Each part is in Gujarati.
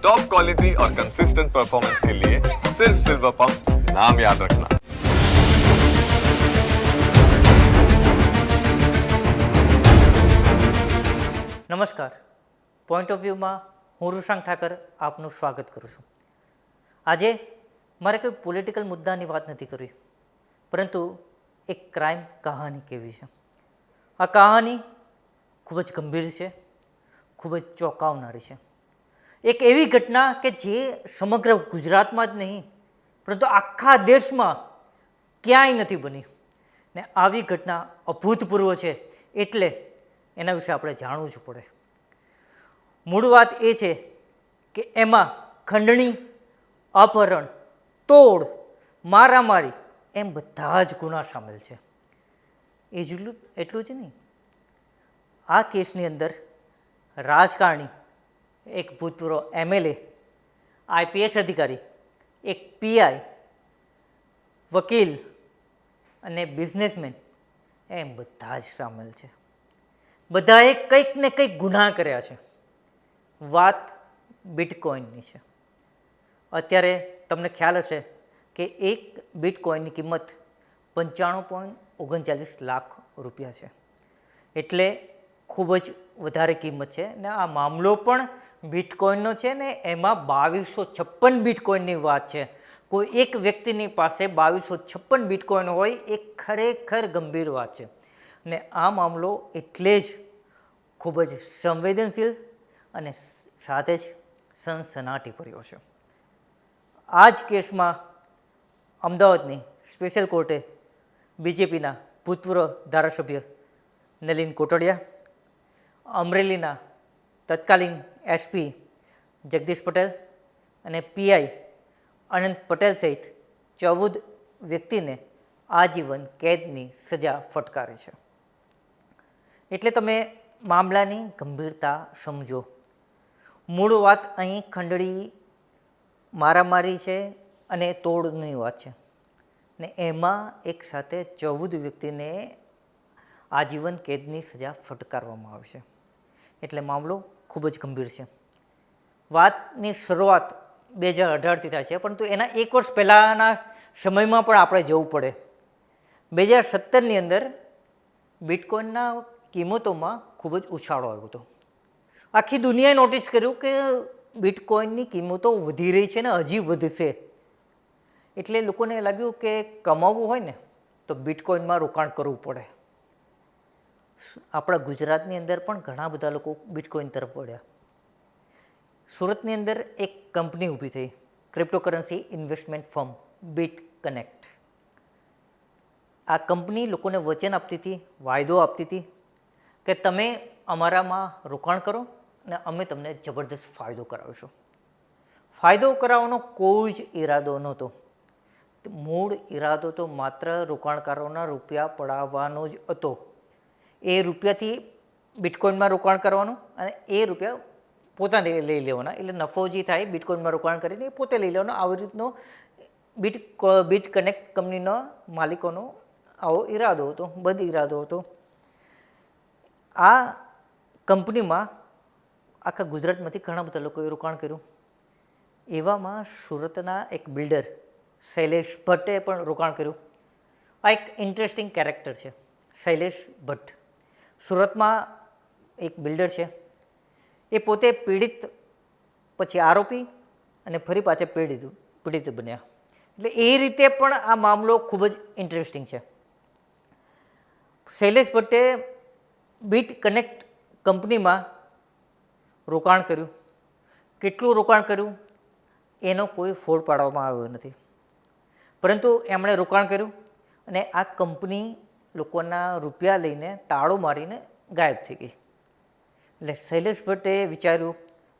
टॉप क्वालिटी और कंसिस्टेंट परफॉर्मेंस के लिए सिर्फ सिल्वर पंप नाम याद रखना નમસ્કાર પોઈન્ટ ઓફ વ્યૂમાં હું ઋષાંક ઠાકર આપનું સ્વાગત કરું છું આજે મારે કોઈ પોલિટિકલ મુદ્દાની વાત નથી કરવી પરંતુ એક ક્રાઇમ કહાની કહેવી છે આ કહાની ખૂબ જ ગંભીર છે ખૂબ જ ચોંકાવનારી છે એક એવી ઘટના કે જે સમગ્ર ગુજરાતમાં જ નહીં, પરંતુ આખા દેશમાં ક્યાંય નથી બની. ને આવી ઘટના અભૂતપૂર્વ છે એટલે એના વિશે આપણે જાણવું જ પડે. મૂળ વાત એ છે કે એમાં ખંડણી, અપહરણ, તોડ, મારામારી એમ બધા જ ગુના સામેલ છે. એ જેટલું, એટલું જ નહીં. આ કેસની અંદર રાજકારણી એક ભૂતપૂર્વ એમએલએ, આઈપીએસ અધિકારી, એક પીઆઈ, વકીલ અને બિઝનેસમેન, એમ બધા જ સામેલ છે. બધાએ કંઈક ને કંઈક ગુનાહ કર્યા છે. વાત બિટકોઇનની છે. અત્યારે તમને ખ્યાલ હશે કે એક બિટકોઇનની કિંમત પંચાણું પોઈન્ટ ઓગણચાલીસ લાખ રૂપિયા છે. એટલે ખૂબ જ વધારે કિંમત છે ને આ મામલો પણ બિટકોઇનનો છે ને એમાં બાવીસો છપ્પન બિટકોઇનની વાત છે. કોઈ એક વ્યક્તિની પાસે બાવીસો છપ્પન બિટકોઇન હોય એ ખરેખર ગંભીર વાત છે. ને આ મામલો એટલે જ ખૂબ જ સંવેદનશીલ અને સાથે જ સનસનાટી ભર્યો છે. આ જ કેસમાં અમદાવાદની સ્પેશિયલ કોર્ટે બીજેપીના ભૂતપૂર્વ ધારાસભ્ય નલિન કોટડિયા અમરેલીના તત્કાલીન એસપી જગદીશ પટેલ અને પીઆઈ અનંત પટેલ સહિત ચૌદ વ્યક્તિને આજીવન કેદની સજા ફટકારે છે. એટલે તમે મામલાની ગંભીરતા સમજો. મૂળ વાત અહીં ખંડળી મારામારી છે અને તોડની વાત છે. ને એમાં એક સાથે ચૌદ વ્યક્તિને આજીવન કેદની સજા ફટકારવામાં આવશે. એટલે મામલો ખૂબ જ ગંભીર છે. વાતની શરૂઆત બે હજાર અઢારથી થાય છે, પરંતુ એના એક વર્ષ પહેલાંના સમયમાં પણ આપણે જવું પડે. બે હજાર સત્તરની અંદર બિટકોઇનના કિંમતોમાં ખૂબ જ ઉછાળો આવ્યો હતો. આખી દુનિયાએ નોટિસ કર્યું કે બિટકોઇનની કિંમતો વધી રહી છે ને હજી વધશે. એટલે લોકોને લાગ્યું કે કમાવવું હોય ને, તો બિટકોઇનમાં રોકાણ કરવું પડે. આપણા ગુજરાતની અંદર પણ ઘણા બધા લોકો બિટકોઇન તરફ વળ્યા. સુરતની અંદર એક કંપની ઊભી થઈ cryptocurrency investment firm bit connect આ કંપની લોકોને વચન આપતી હતી, વાયદો આપતી હતી કે તમે અમારામાં રોકાણ કરો અને અમે તમને જબરદસ્ત ફાયદો કરાવીશું. ફાયદો કરાવવાનો કોઈ જ ઈરાદો નહોતો. મૂળ ઈરાદો તો માત્ર રોકાણકારોના રૂપિયા પડાવવાનો જ હતો. એ રૂપિયાથી બિટકોઇનમાં રોકાણ કરવાનું અને એ રૂપિયા પોતાને લઈ લેવાના. એટલે નફો જે થાય બિટકોઇનમાં રોકાણ કરીને એ પોતે લઈ લેવાનો. આવી રીતનો બીટ બીટ કનેક્ટ કંપનીના માલિકોનો આવો ઈરાદો હતો, બધ ઈરાદો હતો. આ કંપનીમાં આખા ગુજરાતમાંથી ઘણા બધા લોકોએ રોકાણ કર્યું. એવામાં સુરતના એક બિલ્ડર શૈલેષ ભટ્ટે પણ રોકાણ કર્યું. આ એક ઇન્ટરેસ્ટિંગ કેરેક્ટર છે, શૈલેષ ભટ્ટ. સુરતમાં એક બિલ્ડર છે. એ પોતે પીડિત, પછી આરોપી અને ફરી પાછા પીડિત પીડિત બન્યા. એટલે એ રીતે પણ આ મામલો ખૂબ જ ઇન્ટરેસ્ટિંગ છે. શૈલેષ ભટ્ટે બીટ કનેક્ટ કંપનીમાં રોકાણ કર્યું. કેટલું રોકાણ કર્યું? એનો કોઈ ફોડ પાડવામાં આવ્યો નથી. પરંતુ એમણે રોકાણ કર્યું અને આ કંપની લોકોના રૂપિયા લઈને તાળો મારીને ગાયબ થઈ ગઈ. એટલે શૈલેષ ભટ્ટે વિચાર્યું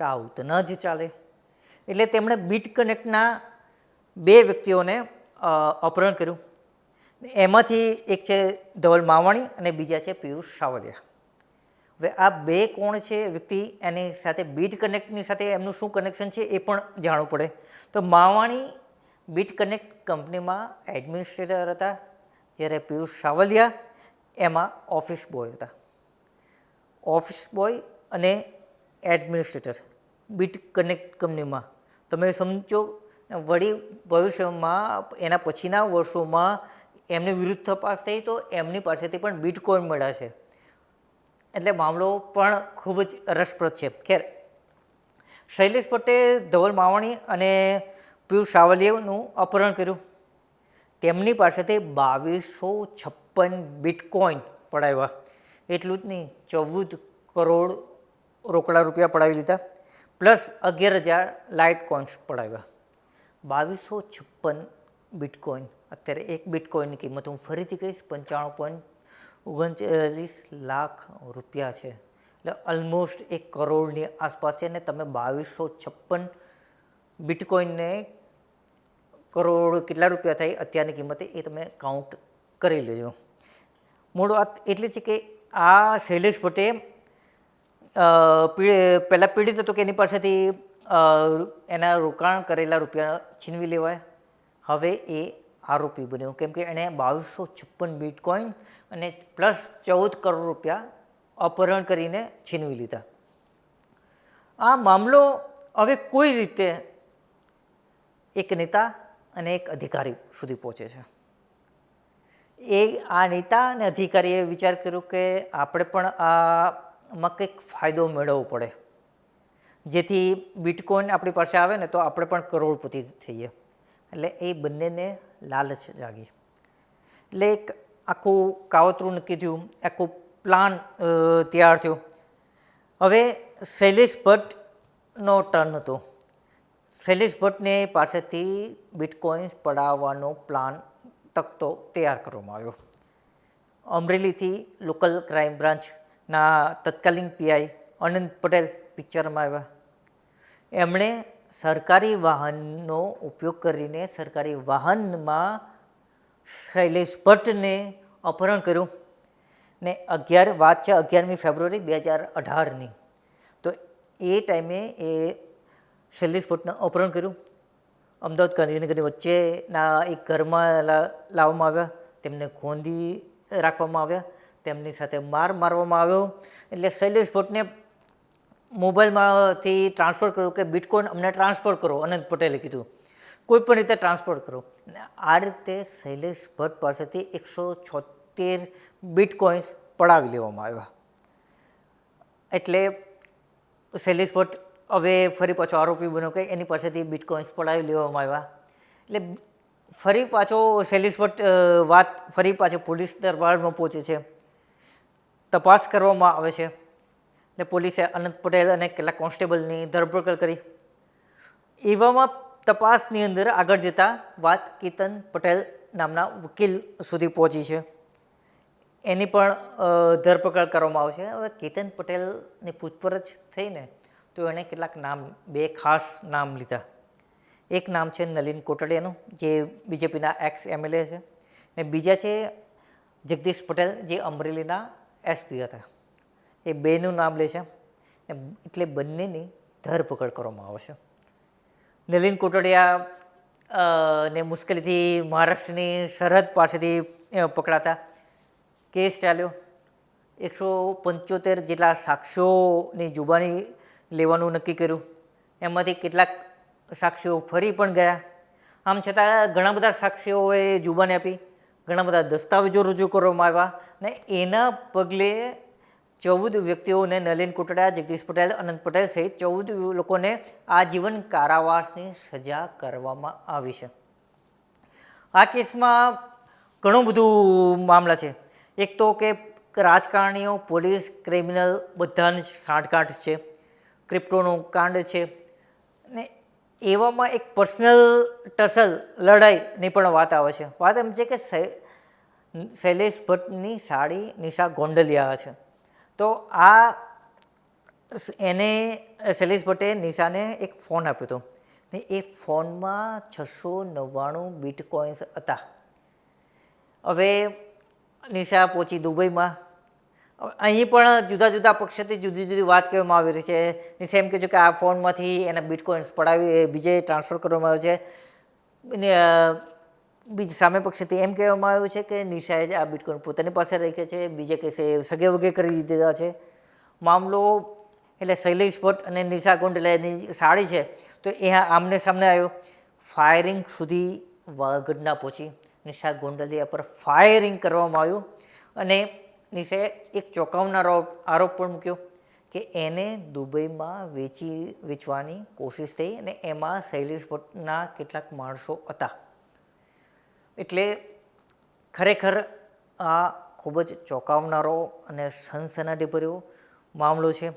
કે આવું તો ન જ ચાલે. એટલે તેમણે બીટ કનેક્ટના બે વ્યક્તિઓને અપહરણ કર્યું. એમાંથી એક છે ધવલ માવાણી અને બીજા છે પિયુષ સાવલિયા. હવે આ બે કોણ છે વ્યક્તિ એની સાથે બીટ કનેક્ટની સાથે એમનું શું કનેક્શન છે એ પણ જાણવું પડે. તો માવાણી બીટ કનેક્ટ કંપનીમાં એડમિનિસ્ટ્રેટર હતા. જ્યારે પિયુષ સાવલિયા એમાં ઓફિસ બોય હતા. ઓફિસ બોય અને એડમિનિસ્ટ્રેટર બીટ કનેક્ટ કંપનીમાં. તમે સમજો, વળી ભવિષ્યમાં એના પછીના વર્ષોમાં એમની વિરુદ્ધ તપાસ થઈ તો એમની પાસેથી પણ બીટકોઈન મળ્યા છે. એટલે મામલો પણ ખૂબ જ રસપ્રદ છે. ખેર, શૈલેષ પટેલ ધવલ માવાણી અને પિયુષ સાવલિયાનું અપહરણ કર્યું. તેમની પાસેથી બાવીસો છપ્પન બિટકોઈન પડાવ્યા. એટલું જ નહીં, ચૌદ કરોડ રોકડા રૂપિયા પડાવી લીધા. પ્લસ અગિયાર હજાર લાઇટ કોઇન્સ પડાવ્યા. બાવીસો છપ્પન બિટકોઈન અત્યારે એક બિટકોઈનની કિંમત હું ફરીથી કહીશ, પંચાણું પોઈન્ટ ઓગણચાલીસ લાખ રૂપિયા છે. એટલે ઓલમોસ્ટ એક કરોડની આસપાસ છે ને તમે બાવીસો છપ્પન બિટકોઈનને કરોડ કેટલા રૂપિયા થાય અત્યારની કિંમતે એ તમે કાઉન્ટ કરી લેજો. મૂળ વાત એટલી છે કે આ શૈલેષ ભટ્ટે પહેલાં પીડિત હતો કે એની પાસેથી એના રોકાણ કરેલા રૂપિયા છીનવી લેવાય. હવે એ આરોપી બન્યો. કેમ કે એણે બાવીસો છપ્પન બિટકોઈન અને પ્લસ ચૌદ કરોડ રૂપિયા અપહરણ કરીને છીનવી લીધા. આ મામલો હવે કોઈ રીતે એક નેતા અને એક અધિકારી સુધી પહોંચે છે. એ આ નેતા અને અધિકારીએ વિચાર કર્યો કે આપણે પણ આમાં કંઈક ફાયદો મેળવવો પડે. જેથી બિટકોઈન આપણી પાસે આવે ને તો આપણે પણ કરોડપતિ થઈએ. એટલે એ બંનેને લાલચ જાગી. એટલે એક આખું કાવતરું નક્કી થયું, આખું પ્લાન તૈયાર થયો. હવે શૈલેષ ભટ્ટનો ટર્ન હતો. શૈલેષ ભટ્ટને પાસેથી બિટકોઇન્સ પડાવવાનો પ્લાન તકતો તૈયાર કરવામાં આવ્યો. અમરેલીથી લોકલ ક્રાઇમ બ્રાન્ચના તત્કાલીન પીઆઈ અનંત પટેલ પિક્ચરમાં આવ્યા. એમણે સરકારી વાહનનો ઉપયોગ કરીને સરકારી વાહનમાં શૈલેષ ભટ્ટને અપહરણ કર્યું ને અગિયાર, વાત છે અગિયારમી ફેબ્રુઆરી બે હજાર અઢારની. તો એ ટાઈમે એ શૈલેષ ભટ્ટનું અપહરણ કર્યું. અમદાવાદ ગાંધીનગરની વચ્ચેના એક ઘરમાં લાવવામાં આવ્યા. તેમને ખોંદી રાખવામાં આવ્યા. તેમની સાથે માર મારવામાં આવ્યો. એટલે શૈલેષ ભટ્ટને મોબાઈલમાંથી ટ્રાન્સફર કર્યું કે બિટકોઈન અમને ટ્રાન્સફર કરો, અનંત પટેલે કીધું. કોઈ પણ રીતે ટ્રાન્સફર કરો. આ રીતે શૈલેષ ભટ્ટ પાસેથી એકસો છોતેર બિટકોઇન્સ પડાવી લેવામાં આવ્યા. એટલે શૈલેષ ભટ્ટ હવે ફરી પાછો આરોપી બન્યો કે એની પાસેથી બિટકોઇન્સ પડાવી લેવામાં આવ્યા. એટલે ફરી પાછો શૈલેષ વાત ફરી પાછો પોલીસ દરબારમાં પહોંચે છે. તપાસ કરવામાં આવે છે. ને પોલીસે અનંત પટેલ અને કેટલાક કોન્સ્ટેબલની ધરપકડ કરી. એવામાં તપાસની અંદર આગળ જતા વાત કેતન પટેલ નામના વકીલ સુધી પહોંચી છે. એની પણ ધરપકડ કરવામાં આવશે. હવે કેતન પટેલની પૂછપરછ થઈને તો એણે કેટલાક નામ, બે ખાસ નામ લીધા. એક નામ છે નલિન કોટડિયાનું, જે બીજેપીના એક્સ એમએલએ છે. ને બીજા છે જગદીશ પટેલ, જે અમરેલીના એસપી હતા. એ બેનું નામ લે છે. ને એટલે બંનેની ધરપકડ કરવામાં આવશે નલિન કોટડિયા ને મુશ્કેલીથી મહારાષ્ટ્રની સરહદ પાસેથી પકડાતા. કેસ ચાલ્યો. એકસો પંચોતેર જેટલા સાક્ષીઓની જુબાની લેવાનું નક્કી કર્યું. એમાંથી કેટલાક સાક્ષીઓ ફરી પણ ગયા. આમ છતાં ઘણા બધા સાક્ષીઓએ જુબાની આપી, ઘણા બધા દસ્તાવેજો રજૂ કરવામાં આવ્યા ને એના પગલે ચૌદ વ્યક્તિઓને નલિન કોટડા, જગદીશ પટેલ, અનંત પટેલ સહિત ચૌદ લોકોને આજીવન કારાવાસની સજા કરવામાં આવી છે. આ કેસમાં ઘણું બધું મામલા છે. એક તો કે રાજકારણીઓ, પોલીસ, ક્રિમિનલ બધાની સાંઠગાંઠ છે. ક્રિપ્ટોનું કાંડ છે. ને એવામાં એક પર્સનલ ટસલ લડાઈની પણ વાત આવે છે. વાત એમ છે કે શૈલેષ ભટ્ટની સાડી નિશા ગોંડલિયા છે. તો આ એને શૈલેષ ભટ્ટે નિશાને એક ફોન આપ્યો હતો. ને એ ફોનમાં છસો નવ્વાણું બિટકોઇન્સ હતા. હવે નિશા પહોંચી દુબઈમાં. અહીં પણ જુદા જુદા પક્ષોથી જુદી જુદી વાત કહેવામાં આવી રહી છે. સેમ કહેજો કે આ ફોનમાંથી એના બિટકોઇન્સ પડાવી બીજે ટ્રાન્સફર કરવામાં આવ્યો છે. ને બીજ સામે પક્ષેથી એમ કહેવામાં આવ્યું છે કે નિશાએ આ બિટકોઇન પોતાની પાસે રાખે છે. બીજે કેસે સગે વગે કરી દીધા છે. મામલો એટલે શૈલેષ ભટ્ટ અને નિશા ગોંડલિયાની સાડી છે. તો એ આમને સામને આવ્યો. ફાયરિંગ સુધી ઘટના પહોંચી. નિશા ગોંડલિયા પર ફાયરિંગ કરવામાં આવ્યું. અને નિશાએ એક ચોંકાવનારો આરોપ પણ મૂક્યો કે એને દુબઈમાં વેચી વેચવાની કોશિશ થઈ અને એમાં શૈલેષ ભટ્ટના કેટલાક માણસો હતા. એટલે ખરેખર આ ખૂબ જ ચોંકાવનારો અને સનસનાટીભર્યો મામલો છે.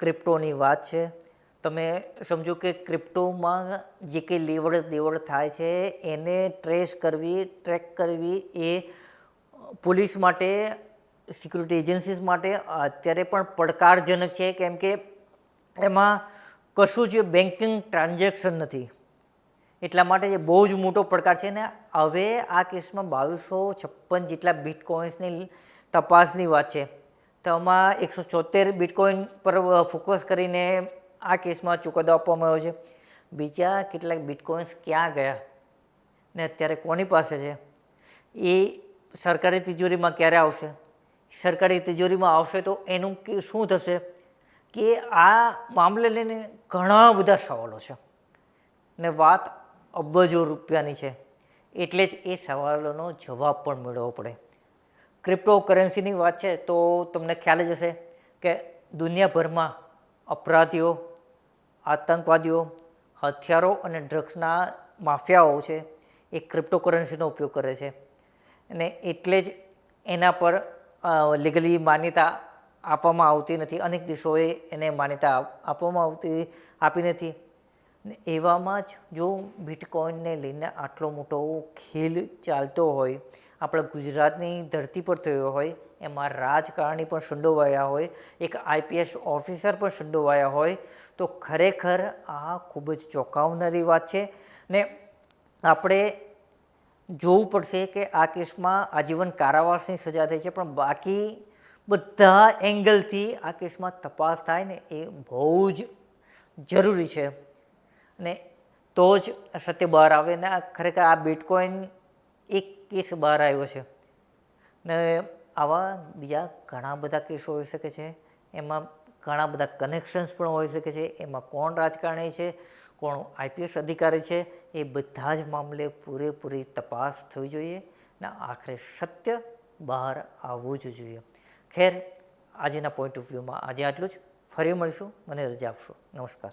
ક્રિપ્ટોની વાત છે. તમે સમજો કે ક્રિપ્ટોમાં જે કંઈ લેવડ દેવડ થાય છે, એને ટ્રેસ કરવી, ટ્રેક કરવી એ પોલીસ માટે સિક્યુરિટી એજન્સીસ માટે અત્યારે પણ પડકારજનક છે, કેમ કે એમાં કશું જ બેન્કિંગ ટ્રાન્ઝેક્શન નથી. એટલા માટે એ બહુ જ મોટો પડકાર છે ને હવે આ કેસમાં બાવીસો છપ્પન જેટલા બિટકોઇન્સની તપાસની વાત છે. તો આમાં એકસો છોતેર બિટકોઇન પર ફોકસ કરીને આ કેસમાં ચુકાદો આપવામાં આવ્યો છે. બીજા કેટલાક બિટકોઇન્સ ક્યાં ગયા ને અત્યારે કોની પાસે છે? એ સરકારી તિજોરીમાં ક્યારે આવશે? સરકારી તિજોરીમાં આવશે તો એનું કે શું થશે? કે આ મામલે લઈને ઘણા બધા સવાલો છે. ને વાત અબજો રૂપિયાની છે. એટલે જ એ સવાલોનો જવાબ પણ મેળવવો પડે. ક્રિપ્ટો કરન્સીની વાત છે તો તમને ખ્યાલ જ હશે કે દુનિયાભરમાં અપરાધીઓ, આતંકવાદીઓ, હથિયારો અને ડ્રગ્સના માફિયાઓ છે એ ક્રિપ્ટો કરન્સીનો ઉપયોગ કરે છે. અને એટલે જ એના પર લીગલી માન્યતા આપવામાં આવતી નથી. અનેક દેશોએ એને માન્યતા આપવામાં આવતી આપી નથી. એવામાં જ જો બિટકોઇનને લઈને આટલો મોટો ખેલ ચાલતો હોય, આપણા ગુજરાતની ધરતી પર થયો હોય, એમાં રાજકારણી પણ સંડોવાયા હોય, એક આઈપીએસ ઓફિસર પણ સંડોવાયા હોય, તો ખરેખર આ ખૂબ જ ચોંકાવનારી વાત છે. ને આપણે જોવું પડશે કે આ કેસમાં આજીવન કારાવાસની સજા થઈ છે, પણ બાકી બધા એંગલથી આ કેસમાં તપાસ થાય ને એ બહુ જ જરૂરી છે. અને તો જ સત્ય બહાર આવે ને ખરેખર આ બિટકોઇન એક કેસ બહાર આવ્યો છે. ને આવા બીજા ઘણા બધા કેસો હોઈ શકે છે. એમાં ઘણા બધા કનેક્શન્સ પણ હોઈ શકે છે. એમાં કોણ રાજકારણી છે? કોણ આઈપીએસ અધિકારી છે, એ બધા જ મામલે પૂરેપૂરી તપાસ થવી જોઈએ ને આખરે સત્ય બહાર આવવું જ જોઈએ. ખેર, આજના પોઈન્ટ ઓફ વ્યૂમાં આજે આટલું જ. ફરી મળીશું, મને રજા આપશો. નમસ્કાર.